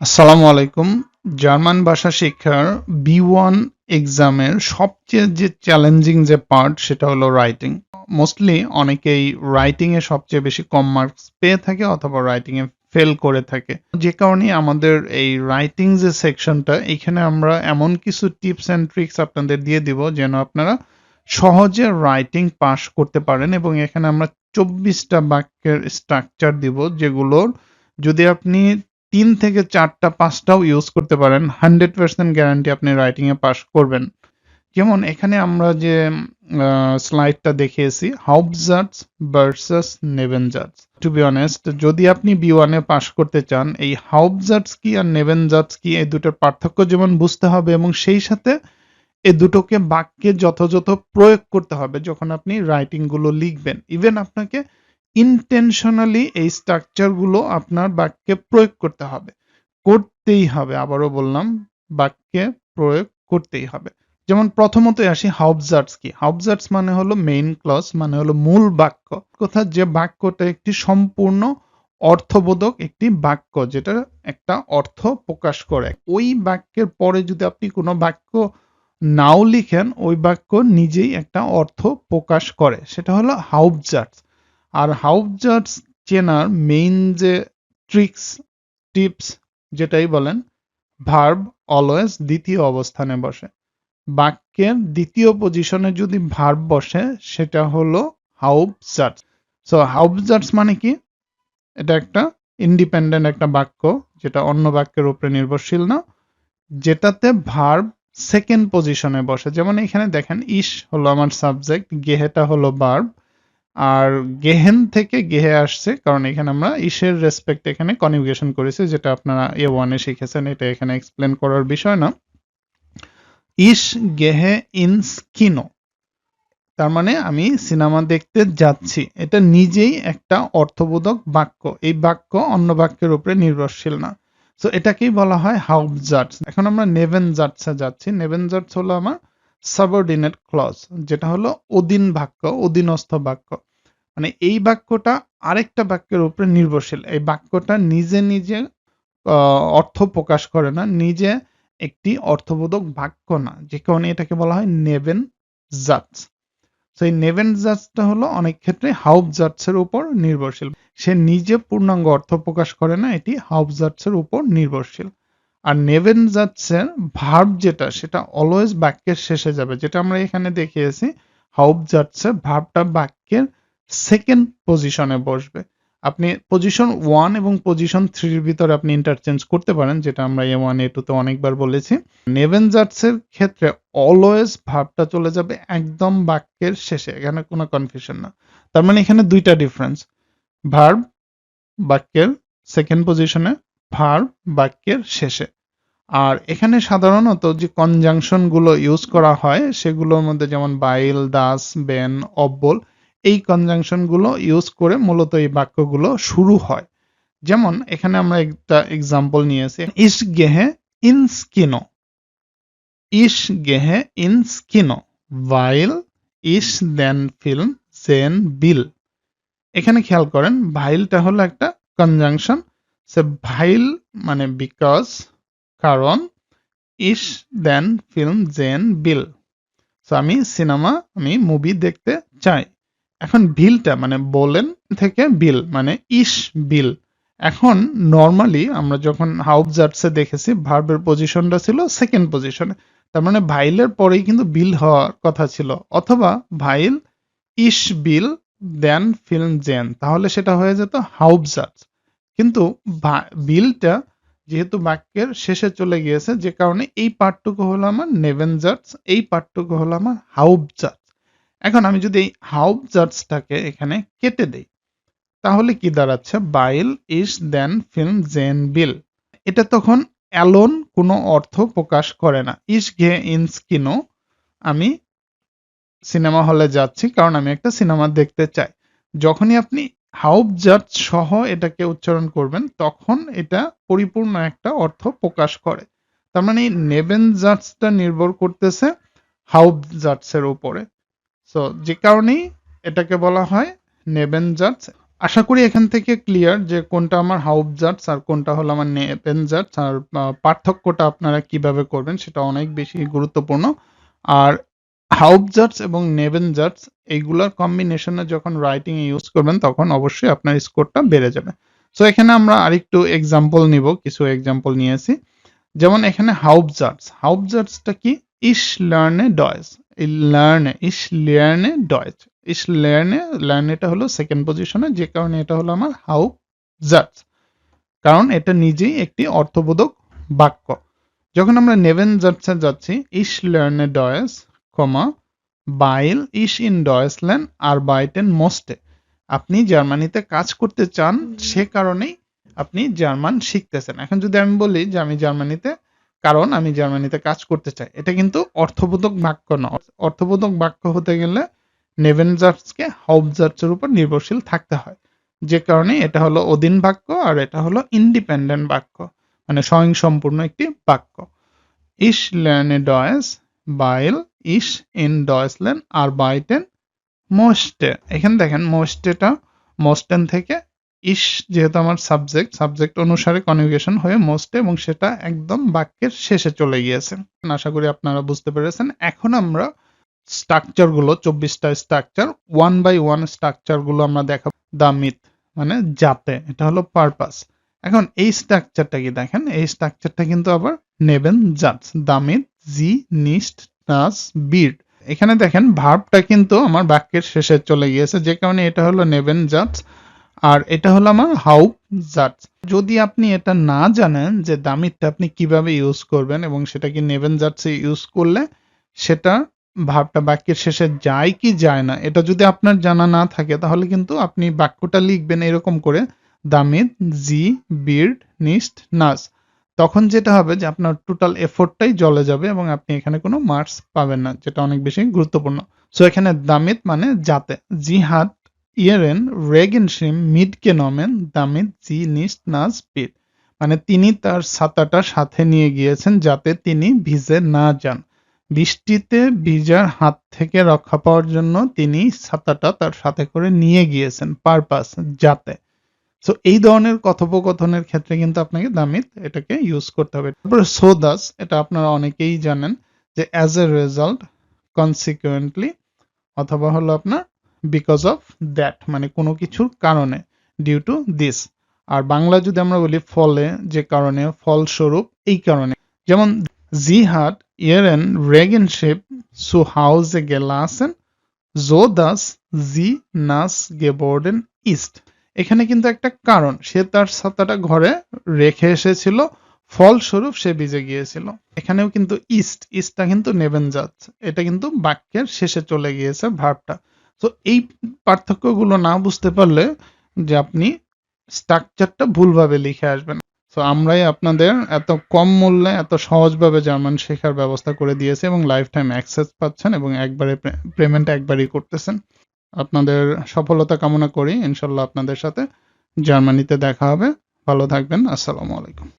আসসালামু আলাইকুম। জার্মান ভাষা শিক্ষার বি ওয়ান এক্সামের সবচেয়ে যে চ্যালেঞ্জিং যে পার্ট সেটা হলো রাইটিং মোস্টলি অনেকেই রাইটিং এ সবচেয়ে বেশি কম মার্কস পেয়ে থাকে অথবা রাইটিং এ ফেল করে থাকে। যে কারণে আমাদের এই রাইটিং যে সেকশনটা এখানে আমরা এমন কিছু টিপস অ্যান্ড ট্রিক্স আপনাদের দিয়ে দিব যেন আপনারা সহজে রাইটিং পাস করতে পারেন এবং এখানে আমরা চব্বিশটা বাক্যের স্ট্রাকচার দিব যেগুলোর যদি আপনি তিন থেকে চারটা, পাঁচটাও ইউজ করতে পারেন। হান্ড্রেড পার্সেন্ট গ্যারান্টি আপনি রাইটিং এ পাস করবেন। যেমন এখানে আমরা যে স্লাইডটা দেখিয়েছি হাউবজার্স ভার্সাস নেভেনজার্স টু বি অনেস্ট যদি আপনি বি ওয়ানে পাস করতে চান, এই হাউবজার্স কি আর নেভেনজার্স কি, এই দুটোর পার্থক্য যেমন বুঝতে হবে এবং সেই সাথে এ দুটোকে বাক্যে যথাযথ প্রয়োগ করতে হবে যখন আপনি রাইটিংগুলো লিখবেন। ইভেন আপনাকে ইনটেনশনালি এই স্ট্রাকচারগুলো আপনার বাক্যে প্রয়োগ করতে হবে। করতেই হবে, আবারও বললাম, বাক্যে প্রয়োগ করতেই হবে। যেমন প্রথমতই আসি হাউবজার্টস কি? হাউবজার্টস মানে হলো মেইন ক্লজ মানে হলো মূল বাক্য। কোথা যে বাক্যটা একটি সম্পূর্ণ অর্থবোধক একটি বাক্য, যেটা একটা অর্থ প্রকাশ করে। ওই বাক্যের পরে যদি আপনি কোনো বাক্য নাও লিখেন, ওই বাক্য নিজেই একটা অর্থ প্রকাশ করে। সেটা হলো হাউবজার্টস। আর হাউবজার্টস চেনার মেইন যে ট্রিক্স টিপস যেটাই বলেন ভার্ব অলওয়েজ দ্বিতীয় অবস্থানে বসে। বাক্যের দ্বিতীয় পজিশনে যদি ভার্ব বসে, সেটা হলো হাউবজার্টস সো হাউবজার্টস মানে কি? এটা একটা ইন্ডিপেন্ডেন্ট একটা বাক্য, যেটা অন্য বাক্যের উপরে নির্ভরশীল না, যেটাতে ভার্ব সেকেন্ড পজিশনে বসে। যেমন এখানে দেখেন ইস হলো আমার সাবজেক্ট গেহেটা হলো ভার্ব আর গেহেন থেকে গেহে আসছে, কারণ এখানে আমরা ইসের রেসপেক্ট এখানে কনভিগেশন করেছি, যেটা আপনারা এ ওয়ানে শিখেছেন, এটা এখানে এক্সপ্লেন করার বিষয় না। ইস, গেহে ইন স্কিনো তার মানে আমি সিনেমা দেখতে যাচ্ছি। এটা নিজেই একটা অর্থবোধক বাক্য। এই বাক্য অন্য বাক্যের উপরে নির্ভরশীল না। তো এটাকেই বলা হয় হাউব জাটস এখন আমরা নেভেন জাটসে যাচ্ছি। নেভেন জাটস হলো আমার সাবঅর্ডিনেট ক্লজ যেটা হলো অধীন বাক্য, অধীনস্থ বাক্য। মানে এই বাক্যটা আরেকটা বাক্যের উপরে নির্ভরশীল। এই বাক্যটা নিজে নিজে অর্থ প্রকাশ করে না, নিজে একটি অর্থবোধক বাক্য না, যে কারণে এটাকে বলা হয় নেভেন জাটস তো এই নেভেন জাজটা হলো অনেক ক্ষেত্রে হাউব জাটসের উপর নির্ভরশীল। সে নিজে পূর্ণাঙ্গ অর্থ প্রকাশ করে না, এটি হাউব জাটসের উপর নির্ভরশীল। আর নেভেন জাটসের ভার্ব যেটা, সেটা অলওয়েজ বাক্যের শেষে যাবে। যেটা আমরা এখানে দেখিয়েছি, হাউব জাটসের ভার্বটা বাক্যের সেকেন্ড পজিশনে বসবে। আপনি পজিশন ওয়ান এবং পজিশন থ্রির ভিতরে আপনি ইন্টারচেঞ্জ করতে পারেন, যেটা আমরা এ ওয়ান এ টুতে অনেকবার বলেছি। নেভেন জাটসের ক্ষেত্রে অলওয়েজ ভাবটা চলে যাবে একদম বাক্যের শেষে, এখানে কোনো কনফিউশন না। তার মানে এখানে দুইটা ডিফারেন্স ভার্ব বাক্যের সেকেন্ড পজিশনে ভার্ব বাক্যের শেষে। আর এখানে সাধারণত যে কনজাংশনগুলো ইউজ করা হয়, সেগুলোর মধ্যে যেমন বাইল দাস বেন অব্বল এই কনজাংশনগুলো ইউজ করে মূলত এই বাক্যগুলো শুরু হয়। যেমন এখানে আমরা একটা এক্সাম্পল নিয়েছি, ইস গেহে ইন স্কিনো। ইস গেহে ইন স্কিনো। ভাইল ইস দেন ফিল্ম জেন বিল। এখানে খেয়াল করেন ভাইলটা হলো একটা কনজাংশন সে ভাইল মানে বিকজ কারণ ইস দেন ফিল্ম জেন বিল সো আমি সিনেমা আমি মুভি দেখতে চাই। এখন বিলটা মানে বলেন থেকে বিল মানে ইস বিল এখন নর্মালি আমরা যখন হাউব জার্টসে দেখেছি ভার্বের পজিশনটা ছিল সেকেন্ড পজিশনে তার মানে ভাইলের পরেই কিন্তু বিল হওয়ার কথা ছিল। অথবা ভাইল ইস বিল দেন ফিল্ম জেন তাহলে সেটা হয়ে যেত হাউব জার্টস কিন্তু বিলটা যেহেতু বাক্যের শেষে চলে গিয়েছে, যে কারণে এই পার্টটুকু হলো আমার নেভেন জার্টস এই পার্টটুকু হলো আমার হাউব জার্টস এখন আমি যদি এই হাউব জার্টসটাকে এখানে কেটে দেই, তাহলে কি দাঁড়াচ্ছে? বাইল ইস দেন ফিল্ম জেন বিল। এটা তখন অ্যালোন কোনো অর্থ প্রকাশ করে না। ইস ঘে ইন স্কিনো আমি সিনেমা হলে যাচ্ছি, কারণ আমি একটা সিনেমা দেখতে চাই। যখনই আপনি হাউব জাজ সহ এটাকে উচ্চারণ করবেন তখন এটা পরিপূর্ণ একটা অর্থ প্রকাশ করে। তার মানে নেবেন জাজটা নির্ভর করতেছে হাউব জাজের উপরে। সো যে কারণেই এটাকে বলা হয় নেবেন জাজ আশা করি এখান থেকে ক্লিয়ার যে কোনটা আমার হাউপজার্টস আর কোনটা হলো আমার নেপেনজার্টস আর আহ, পার্থক্যটা আপনারা কীভাবে করবেন সেটা অনেক বেশি গুরুত্বপূর্ণ। আর হাউপজার্টস এবং নেভেনজার্টস এইগুলোর কম্বিনেশনে যখন রাইটিং এ ইউজ করবেন, তখন অবশ্যই আপনার স্কোরটা বেড়ে যাবে। সো এখানে আমরা আরেকটু এক্সাম্পল নিব, কিছু এক্সাম্পল নিয়েছি। যেমন এখানে হাউপজার্টস হাউপজার্টসটা কি? ইশ লার্নে ডয়েস লার্নে ইশ লার্নে ডয়েস ইশ লার্নে লার্নেটা হলো সেকেন্ড পজিশনে যে কারণে এটা হলো আমার হাউপজার্টস কারণ এটা নিজেই একটি অর্থবোধক বাক্য। যখন আমরা নেভেন জার্টসে যাচ্ছি ইশ লার্নে ডয়েস বাইল ইশ ইন ডয়েসল্যান্ড আর বাইটেন মোস্টে আপনি জার্মানিতে কাজ করতে চান সে কারণেই আপনি জার্মান শিখতেছেন। এখন যদি আমি বলি যে আমি জার্মানিতে কারণ আমি জার্মানিতে কাজ করতে চাই এটা কিন্তু অর্থবোধক বাক্য না। অর্থবোধক বাক্য হতে গেলে নেভেনজার্টসকে হাউবজার্টসের উপর নির্ভরশীল থাকতে হয়। যে কারণে এটা হলো অধীন বাক্য আর এটা হলো ইন্ডিপেন্ডেন্ট বাক্য মানে স্বয়ংসম্পূর্ণ একটি বাক্য। ইশ লেনে ডয়েস বাইল, ইশ, ইন, ডয়েসলেন, আর বাইটেন মোস্টে এখানে দেখেন মোস্টেটা মোস্টেন থেকে ইশ যেহেতু আমার সাবজেক্ট সাবজেক্ট অনুসারে কনজুগেশন হয়ে মোস্টে এবং সেটা একদম বাক্যের শেষে চলে গিয়েছে। আশা করি আপনারা বুঝতে পেরেছেন। এখন আমরা স্ট্রাকচারগুলো চব্বিশটা স্ট্রাকচার, ওয়ান বাই ওয়ান স্ট্রাকচারগুলো আমরা দেখাবো। দা মিথ মানে যাতে এটা হলো পারপাস। এখন এই স্ট্রাকচারটা কি দেখেন? এই স্ট্রাকচারটা কিন্তু আবার নেবেন জাজ দামিত নিস্ট, নাস বিড এখানে দেখেন ভার্বটা কিন্তু আমার বাক্যের শেষে চলে গিয়েছে। যে কারণে এটা হলো নেবেন জাজ আর এটা হলো আমার হাউ জাজ যদি আপনি এটা না জানেন যে দামিতটা আপনি কীভাবে ইউজ করবেন এবং সেটা কি নেবেন জাজে ইউজ করলে, সেটা ভাবটা বাক্যের শেষে যায় কি যায় না, এটা যদি আপনার জানা না থাকে, তাহলে কিন্তু আপনি বাক্যটা লিখবেন এরকম করে, দামিত, জি বির্ড নিস্ট, নাস। তখন যেটা হবে যে আপনার টোটাল এফোর্টটাই জলে যাবে এবং আপনি এখানে কোনো মার্কস পাবেন না, যেটা অনেক বেশি গুরুত্বপূর্ণ। সো এখানে দামিত মানে যাতে জি হাত ইয়েরেন রেগেনশিম মিডকে নমেন, দামিত, জি নাস বিড মানে তিনি তার ছাতাটা সাথে নিয়ে গিয়েছেন যাতে তিনি ভিজে না যান। বৃষ্টিতে ভিজার হাত থেকে রক্ষা পাওয়ার জন্য তিনি ছাতাটা তার সাথে করে নিয়ে গিয়েছেন, পারপাস যাতে সো এই ধরনের কথোপকথনের ক্ষেত্রে কিন্তু আপনাকে দামিত এটাকে ইউজ করতে হবে। তারপরে সো দাস এটা আপনারা অনেকেই জানেন যে অ্যাজ এ রেজাল্ট কনসিকুয়েন্টলি অথবা হলো আপনার বিকজ অফ দ্যাট মানে কোনো কিছুর কারণে ডিউ টু দিস আর বাংলা যদি আমরা বলি ফলে, যে কারণে, ফলস্বরূপ, এই কারণে। যেমন জি হাট ইয়েরেন, রেগেনশিপ সু হাউসে গেলাসেন জো দাস জি নাস গেবোর্ডেন, ইস্ট। এখানে কিন্তু একটা কারণ, সে তার ছাতাটা ঘরে রেখে এসেছিল, ফলস্বরূপ সে ভিজে গিয়েছিল। এখানেও কিন্তু ইস্ট, ইস্টটা কিন্তু নেবেন যাচ্ছে। এটা কিন্তু বাক্যের শেষে চলে গিয়েছে ভার্বটা। তো এই পার্থক্যগুলো না বুঝতে পারলে যে আপনি স্ট্রাকচারটা ভুলভাবে লিখে আসবেন। তো আমরাই আপনাদের এত কম মূল্যে, এত সহজভাবে জার্মান শেখার ব্যবস্থা করে দিয়েছি এবং লাইফ টাইম অ্যাক্সেস পাচ্ছেন এবং একবারে পেমেন্ট একবারই করতেছেন। আপনাদের সফলতা কামনা করি। ইনশাল্লাহ আপনাদের সাথে জার্মানিতে দেখা হবে। ভালো থাকবেন। আসসালামু আলাইকুম।